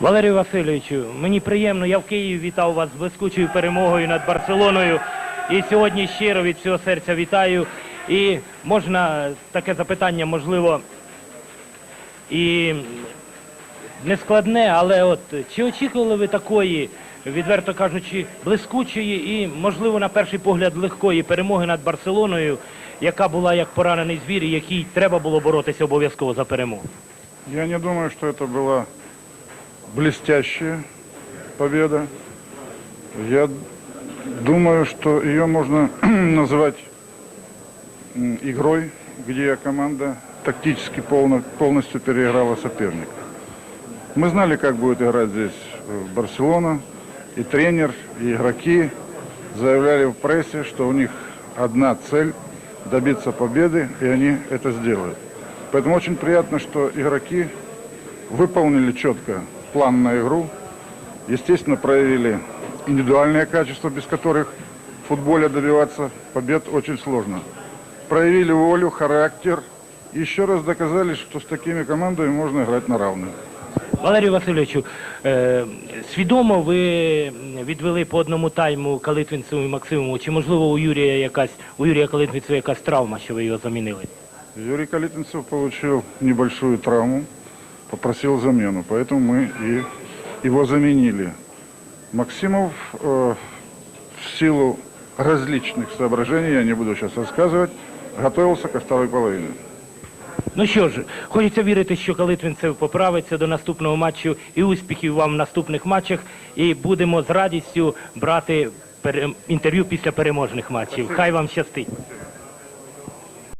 Валерію Васильовичу, мені приємно, я в Києві вітав вас з блискучою перемогою над Барселоною. І сьогодні щиро від всього серця вітаю. І можна таке запитання, можливо, і нескладне, але от чи очікували ви такої, відверто кажучи, блискучої і, можливо, на перший погляд легкої перемоги над Барселоною, яка була як поранений звір, і якій треба було боротися обов'язково за перемогу? Я не думаю, что это была блестящая победа. Я думаю, что ее можно назвать игрой, где команда тактически полно- полностью переиграла соперника. Мы знали, как будет играть здесь э, Барселона. И тренер, и игроки заявляли в прессе, что у них одна цель – добиться победы, и они это сделают. Поэтому очень приятно, что игроки выполнили четко план на игру. Естественно, проявили индивидуальные качества, без которых в футболе добиваться побед очень сложно. Проявили волю, характер. И еще раз доказали, что с такими командами можно играть на равных. Валерію Васильовичу, е, свідомо ви відвели по одному тайму Калитвинцеву і Максимову, чи можливо у Юрія якась у Юрія Калитвинцева якась травма, що ви його замінили? Юрий Калитинцев получил небольшую травму, попросил замену, поэтому мы и его заменили. Максимов э, в силу различных соображений, я не буду сейчас рассказывать, готовился ко второй половине. Ну що ж, хочеться вірити, що Калитвинцев поправиться до наступного матчу і успіхів вам в наступних матчах. І будемо з радістю брати пере- інтерв'ю після переможних матчів. Хай вам щастить.